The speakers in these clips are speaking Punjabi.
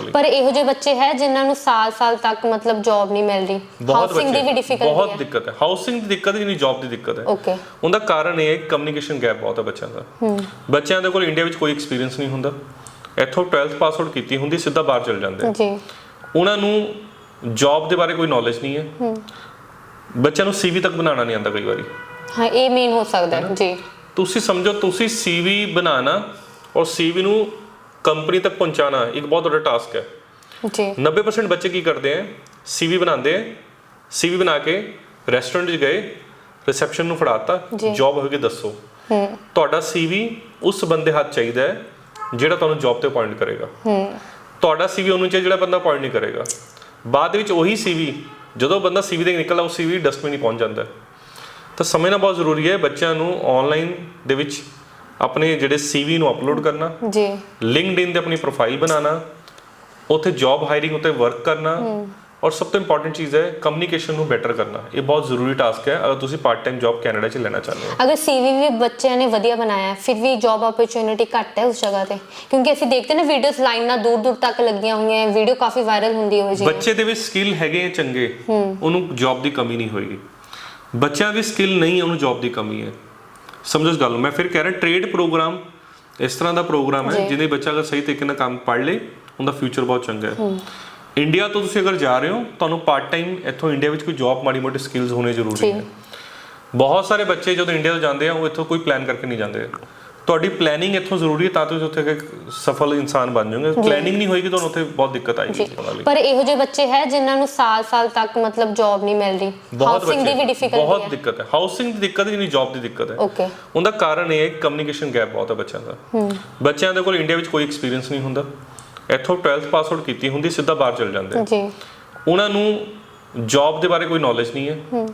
ਲਈ ਪਰ ਇਹੋ ਜਿਹੇ ਬੱਚੇ ਹੈ ਜਿਨ੍ਹਾਂ ਨੂੰ ਸਾਲ-ਸਾਲ ਤੱਕ ਮਤਲਬ ਜੌਬ ਨਹੀਂ ਮਿਲ ਰਹੀ। ਹਾਊਸਿੰਗ ਦੀ ਵੀ ਬਹੁਤ ਡਿਫਿਕਲਟੀ ਹੈ। ਦਿੱਕਤ ਹੈ। ਹਾਊਸਿੰਗ ਦੀ ਦਿੱਕਤ ਹੈ ਜਿੰਨੀ ਜੌਬ ਦੀ ਦਿੱਕਤ ਹੈ। ਓਕੇ ਉਹਦਾ ਕਾਰਨ ਇਹ ਹੈ ਕਮਿਊਨੀਕੇਸ਼ਨ ਗੈਪ ਬਹੁਤ ਹੈ ਬੱਚਿਆਂ ਦਾ। ਬੱਚਿਆਂ ਦੇ ਕੋਲ ਇੰਡੀਆ ਵਿੱਚ ਕੋਈ ਐਕਸਪੀਰੀਅੰਸ ਨਹੀਂ ਹੁੰਦਾ। ਇੱਥੋਂ 12th ਪਾਸ ਆਊਟ ਕੀਤੀ ਹੁੰਦੀ ਸਿੱਧਾ ਬਾਹਰ ਚਲ ਜਾਂਦੇ ਆ। ਜੀ। ਉਹਨਾਂ ਨੂੰ ਜੌਬ ਦੇ ਬਾਰੇ ਕੋਈ ਨੌਲੇਜ ਨਹੀਂ ਹੈ। ਬੱਚਿਆਂ ਨੂੰ ਸੀਵੀ ਤੱਕ ਬਣਾਉਣਾ ਨਹੀਂ ਆਉਂਦਾ ਕਈ ਵਾਰੀ। ਹਾਂ ਇਹ ਮੇਨ ਹੋ ਸਕਦਾ ਹੈ। ਜੀ। ਤੁਸੀਂ ਸਮਝੋ ਤੁਸੀਂ ਸੀਵੀ ਬਣਾਉਣਾ ਔਰ ਸੀਵੀ ਨੂੰ ਕੰਪਨੀ ਤੱਕ ਪਹੁੰਚਾਉਣਾ ਇੱਕ ਬਹੁਤ ਵੱਡਾ ਟਾਸਕ ਹੈ। ਜੀ। 90% ਬੱਚੇ ਕੀ ਕਰਦੇ ਆ ਸੀਵੀ ਬਣਾਉਂਦੇ ਆ ਸੀਵੀ ਬਣਾ ਕੇ ਰੈਸਟੋਰੈਂਟ 'ਚ ਗਏ ਰਿਸੈਪਸ਼ਨ ਨੂੰ ਫੜਾਤਾ। ਜੌਬ ਹੋਵੇਗੀ ਦੱਸੋ। ਹੂੰ। ਤੁਹਾਡਾ ਸੀਵੀ ਉਸ ਬੰਦੇ ਹੱਥ ਚਾਹੀਦਾ ਹੈ ਜਿਹੜਾ ਤੁਹਾਨੂੰ ਜੌਬ ਤੇ ਅਪਾਇੰਟ ਕਰੇਗਾ। ਹੂੰ। ਤੁਹਾਡਾ ਸੀਵੀ ਉਹਨੂੰ ਚਾਹੀਦਾ ਜਿਹੜਾ ਬੰਦਾ ਅਪਾਇੰਟ ਨਹੀਂ ਕਰੇਗਾ। ਬਾਅਦ ਵਿੱਚ ਉਹੀ ਸੀਵੀ ਜਦੋਂ ਬੰਦਾ ਸੀਵੀ ਦੇ ਨਿਕਲਦਾ ਉਹ ਸੀਵੀ ਡਸਟਬਿਨ ਹੀ ਪਹੁੰਚ ਜਾਂਦਾ। ਤਾਂ ਸਮਝਣਾ ਬਹੁਤ ਜ਼ਰੂਰੀ ਹੈ ਬੱਚਿਆਂ ਨੂੰ ਆਨਲਾਈਨ ਦੇ ਵਿੱਚ ਆਪਣੇ ਜਿਹੜੇ ਸੀਵੀ ਨੂੰ ਅਪਲੋਡ ਕਰਨਾ ਜੀ। ਲਿੰਕਡਇਨ ਤੇ ਆਪਣੀ ਪ੍ਰੋਫਾਈਲ ਬਣਾਉਣਾ ਉੱਥੇ ਜੌਬ ਹਾਇਰਿੰਗ ਉੱਤੇ ਵਰਕ ਕਰਨਾ ਔਰ ਸਭ ਤੋਂ ਇੰਪੋਰਟੈਂਟ ਚੀਜ਼ ਹੈ ਕਮਿਊਨੀਕੇਸ਼ਨ ਨੂੰ ਬੈਟਰ ਕਰਨਾ। ਇਹ ਬਹੁਤ ਜ਼ਰੂਰੀ ਟਾਸਕ ਹੈ ਅਗਰ ਤੁਸੀਂ ਪਾਰਟ ਟਾਈਮ ਜੌਬ ਕੈਨੇਡਾ 'ਚ ਲੈਣਾ ਚਾਹੁੰਦੇ ਹੋ। ਅਗਰ ਸੀਵੀ ਵੀ ਬੱਚਿਆਂ ਨੇ ਵਧੀਆ ਬਣਾਇਆ ਫਿਰ ਵੀ ਜੌਬ ਓਪਰਚ्युनिटी ਘੱਟ ਹੈ ਉਸ ਜਗ੍ਹਾ ਤੇ। ਕਿਉਂਕਿ ਅਸੀਂ ਦੇਖਦੇ ਨੇ ਵੀਡੀਓਜ਼ ਲਾਈਨਾਂ ਦੂਰ ਦੂਰ ਤੱਕ ਲੱਗੀਆਂ ਹੋਈਆਂ ਵੀਡੀਓ ਕਾਫੀ ਵਾਇਰਲ ਹੁੰਦੀ ਹੋਈ ਜੀ। ਬੱਚੇ ਦੇ ਵਿੱਚ ਸਕਿੱਲ ਹੈਗੇ ਚੰਗੇ ਉਹਨੂੰ ਜੌਬ ਦੀ ਕਮੀ ਨਹੀਂ ਹੋਏਗੀ। ਬੱਚਿਆਂ ਦੀ ਸਕਿੱਲ ਨਹੀਂ ਹੈ ਉਹਨੂੰ ਜੌਬ ਦੀ ਕਮੀ ਹੈ। ਸਮਝੋ ਇਸ ਗੱਲ ਨੂੰ। ਮੈਂ ਫਿਰ ਕਹਿ ਰਿਹਾ ਟ੍ਰੇਡ ਪ੍ਰੋਗਰਾਮ ਇਸ ਤਰ੍ਹਾਂ ਦਾ ਪ੍ਰੋਗਰਾਮ ਹੈ। ਜਿਹਦੇ ਬੱਚਾ ਅਗਰ ਸਹੀ ਤਰੀਕੇ ਨਾਲ ਕੰਮ ਪੜ੍ਹ ਲੇ ਉਹਦਾ ਫਿਊਚਰ ਬਹੁਤ ਚੰਗਾ ਹੈ। ਇੰਡੀਆ ਤੋਂ ਤੁਸੀਂ ਅਗਰ ਜਾ ਰਹੇ ਹੋ ਤੁਹਾਨੂੰ ਪਾਰਟ ਟਾਈਮ ਇੱਥੋਂ ਇੰਡੀਆ ਵਿੱਚ ਕੋਈ ਜੌਬ ਮਾੜੀ ਮੋਟੀ ਸਕਿੱਲਸ ਹੋਣੇ ਜ਼ਰੂਰੀ। ਹੈ। ਬਹੁਤ ਸਾਰੇ ਬੱਚੇ ਜਦੋਂ ਇੰਡੀਆ ਤੋਂ ਜਾਂਦੇ ਆ ਉਹ ਇੱਥੋਂ ਕੋਈ ਪਲਾਨ ਕਰਕੇ ਨਹੀਂ ਜਾਂਦੇ। ਤੁਹਾਡੀ ਪਲੈਨਿੰਗ ਇੱਥੋਂ ਜ਼ਰੂਰੀ ਹੈ ਤਾਂ ਤੁਸੀਂ ਉੱਥੇ ਇੱਕ ਸਫਲ ਇਨਸਾਨ ਬਣ ਜਾਓਗੇ। ਪਲੈਨਿੰਗ ਨਹੀਂ ਹੋਏਗੀ ਤੁਹਾਨੂੰ ਉੱਥੇ ਬਹੁਤ ਦਿੱਕਤ ਆਏਗੀ ਪਰ ਇਹੋ ਜਿਹੇ ਬੱਚੇ ਹੈ ਜਿਨ੍ਹਾਂ ਨੂੰ ਸਾਲ-ਸਾਲ ਤੱਕ ਮਤਲਬ ਜੌਬ ਨਹੀਂ ਮਿਲ ਰਹੀ। ਹਾਊਸਿੰਗ ਦੀ ਵੀ ਡਿਫਿਕਲਟੀ ਬਹੁਤ ਦਿੱਕਤ ਹੈ। ਹਾਊਸਿੰਗ ਦੀ ਦਿੱਕਤ ਹੈ ਜਿੰਨੀ ਜੌਬ ਦੀ ਦਿੱਕਤ ਹੈ। ਓਕੇ ਉਹਦਾ ਕਾਰਨ ਇਹ ਹੈ ਕਮਿਊਨੀਕੇਸ਼ਨ ਗੈਪ ਬਹੁਤ ਹੈ ਬੱਚਿਆਂ ਦਾ। ਬੱਚਿਆਂ ਦੇ ਕੋਲ ਇੰਡੀਆ ਵਿੱਚ ਕੋਈ ਐਕਸਪੀਰੀਅੰਸ ਨਹੀਂ ਹੁੰਦਾ। ਇੱਥੋਂ 12th ਪਾਸ ਆਊਟ ਕੀਤੀ ਹੁੰਦੀ ਸਿੱਧਾ ਬਾਹਰ ਚਲ ਜਾਂਦੇ। ਜੀ। ਉਹਨਾਂ ਨੂੰ ਜੌਬ ਦੇ ਬਾਰੇ ਕੋਈ ਨੌਲੇਜ ਨਹੀਂ ਹੈ।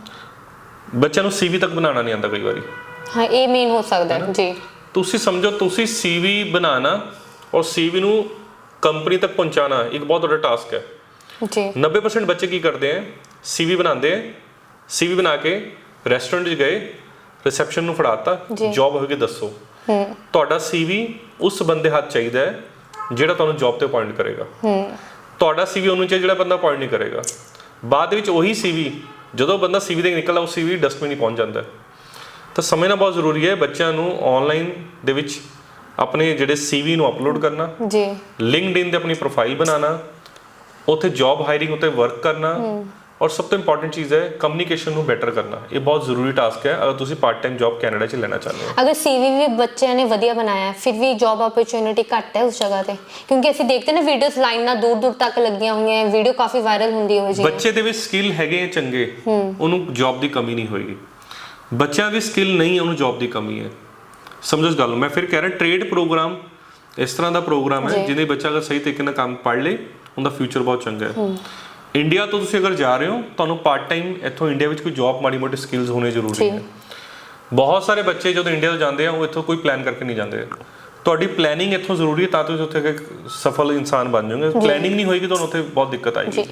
ਬੱਚਿਆਂ ਨੂੰ ਸੀਵੀ ਤੱਕ ਬਣਾਉਣਾ ਨਹੀਂ ਆਉਂਦਾ ਕਈ ਵਾਰੀ। ਹਾਂ ਇਹ ਮੇਨ ਹੋ ਸਕਦਾ ਹੈ। ਜੀ। ਤੁਸੀਂ ਸਮਝੋ ਤੁਸੀਂ ਸੀਵੀ ਬਣਾਉਣਾ ਔਰ ਸੀਵੀ ਨੂੰ ਕੰਪਨੀ ਤੱਕ ਪਹੁੰਚਾਉਣਾ ਇੱਕ ਬਹੁਤ ਵੱਡਾ ਟਾਸਕ ਹੈ। ਜੀ। 90% ਬੱਚੇ ਕੀ ਕਰਦੇ ਆ? ਸੀਵੀ ਬਣਾਉਂਦੇ ਆ। ਸੀਵੀ ਬਣਾ ਕੇ ਰੈਸਟੋਰੈਂਟ 'ਚ ਗਏ ਰਿਸੈਪਸ਼ਨ ਨੂੰ ਫੜਾਤਾ। ਜੌਬ ਹੋਵੇਗੀ ਦੱਸੋ। ਹੂੰ। ਤੁਹਾਡਾ ਸੀਵੀ ਉਸ ਬੰਦੇ ਹੱਥ ਚਾਹੀਦਾ ਹੈ ਜਿਹੜਾ ਤੁਹਾਨੂੰ ਜੌਬ ਤੇ ਅਪਾਇੰਟ ਕਰੇਗਾ। ਹੂੰ। ਤੁਹਾਡਾ ਸੀਵੀ ਉਹਨੂੰ ਚਾਹੀਦਾ ਜਿਹੜਾ ਬੰਦਾ ਅਪਾਇੰਟ ਨਹੀਂ ਕਰੇਗਾ। ਬਾਅਦ ਵਿੱਚ ਉਹੀ ਸੀਵੀ ਜਦੋਂ ਬੰਦਾ ਸੀਵੀ ਦੇ ਨਿਕਲਦਾ ਉਹ ਸੀਵੀ ਡਸਟਬਿਨ ਹੀ ਪਹੁੰਚ ਜਾਂਦਾ। ਹੈ। ਤਾਂ ਸਮਝਣਾ ਬਹੁਤ ਜ਼ਰੂਰੀ ਹੈ ਬੱਚਿਆਂ ਨੂੰ ਆਨਲਾਈਨ ਦੇ ਵਿੱਚ ਆਪਣੇ ਜਿਹੜੇ ਸੀਵੀ ਨੂੰ ਅਪਲੋਡ ਕਰਨਾ ਜੀ। ਲਿੰਕਡਇਨ ਤੇ ਆਪਣੀ ਪ੍ਰੋਫਾਈਲ ਬਣਾਉਣਾ ਉੱਥੇ ਜੌਬ ਹਾਇਰਿੰਗ ਉੱਤੇ ਵਰਕ ਕਰਨਾ ਔਰ ਸਭ ਤੋਂ ਇੰਪੋਰਟੈਂਟ ਚੀਜ਼ ਹੈ ਕਮਿਊਨੀਕੇਸ਼ਨ ਨੂੰ ਬੈਟਰ ਕਰਨਾ। ਇਹ ਬਹੁਤ ਜ਼ਰੂਰੀ ਟਾਸਕ ਹੈ ਅਗਰ ਤੁਸੀਂ ਪਾਰਟ ਟਾਈਮ ਜੌਬ ਕੈਨੇਡਾ 'ਚ ਲੈਣਾ ਚਾਹੁੰਦੇ ਹੋ। ਅਗਰ ਸੀਵੀ ਵੀ ਬੱਚਿਆਂ ਨੇ ਵਧੀਆ ਬਣਾਇਆ ਫਿਰ ਵੀ ਜੌਬ ਓਪਰਚ्युनिटी ਘੱਟ ਹੈ ਉਸ ਜਗ੍ਹਾ ਤੇ। ਕਿਉਂਕਿ ਅਸੀਂ ਦੇਖਦੇ ਨਾ ਵੀਡੀਓਜ਼ ਲਾਈਨਾਂ ਦੂਰ ਦੂਰ ਤੱਕ ਲੱਗੀਆਂ ਹੋਈਆਂ ਵੀਡੀਓ ਕਾਫੀ ਵਾਇਰਲ ਹੁੰਦੀ ਹੋਈ ਜੀ ਬੱਚੇ ਦੇ ਵਿੱਚ ਸਕਿੱਲ ਹੈਗੇ ਚੰਗੇ ਉਹਨੂੰ ਜੌਬ ਦੀ ਕਮੀ ਨਹੀਂ ਹੋਏਗੀ। ਬੱਚਿਆਂ ਦੀ ਸਕਿੱਲ ਨਹੀਂ ਉਹਨੂੰ ਜੌਬ ਦੀ ਕਮੀ ਹੈ। ਸਮਝੋ ਇਸ ਗੱਲ ਨੂੰ। ਮੈਂ ਫਿਰ ਕਹਿ ਰਿਹਾ ਟ੍ਰੇਡ ਪ੍ਰੋਗਰਾਮ ਇਸ ਤਰ੍ਹਾਂ ਦਾ ਪ੍ਰੋਗਰਾਮ ਹੈ। ਜਿਹਦੇ ਬੱਚਾ ਅਗਰ ਸਹੀ ਤਰੀਕੇ ਨਾਲ ਕੰਮ ਪੜ੍ਹ ਲੇ ਉਹਦਾ ਫਿਊਚਰ ਬਹੁਤ ਚੰਗਾ ਹੈ। ਇੰਡੀਆ ਤੋਂ ਤੁਸੀਂ ਅਗਰ ਜਾ ਰਹੇ ਹੋ ਤੁਹਾਨੂੰ ਪਾਰਟ ਟਾਈਮ ਇੱਥੋਂ ਇੰਡੀਆ ਵਿੱਚ ਕੋਈ ਜੌਬ ਮਾੜੀ ਮੋਟੀ ਸਕਿੱਲਸ ਹੋਣੇ ਜ਼ਰੂਰੀ। ਹੈ ਬਹੁਤ ਸਾਰੇ ਬੱਚੇ ਜਦੋਂ ਇੰਡੀਆ ਤੋਂ ਜਾਂਦੇ ਆ ਉਹ ਇੱਥੋਂ ਕੋਈ ਪਲਾਨ ਕਰਕੇ ਨਹੀਂ ਜਾਂਦੇ। ਤੁਹਾਡੀ ਪਲੈਨਿੰਗ ਇੱਥੋਂ ਜ਼ਰੂਰੀ ਹੈ ਤਾਂ ਤੁਸੀਂ ਉੱਥੇ ਇੱਕ ਸਫਲ ਇਨਸਾਨ ਬਣ ਜਾਓਗੇ। ਪਲੈਨਿੰਗ ਨਹੀਂ ਹੋਏਗੀ ਤੁਹਾਨੂੰ ਉੱਥੇ ਬਹੁਤ ਦਿੱਕਤ ਆਏਗੀ।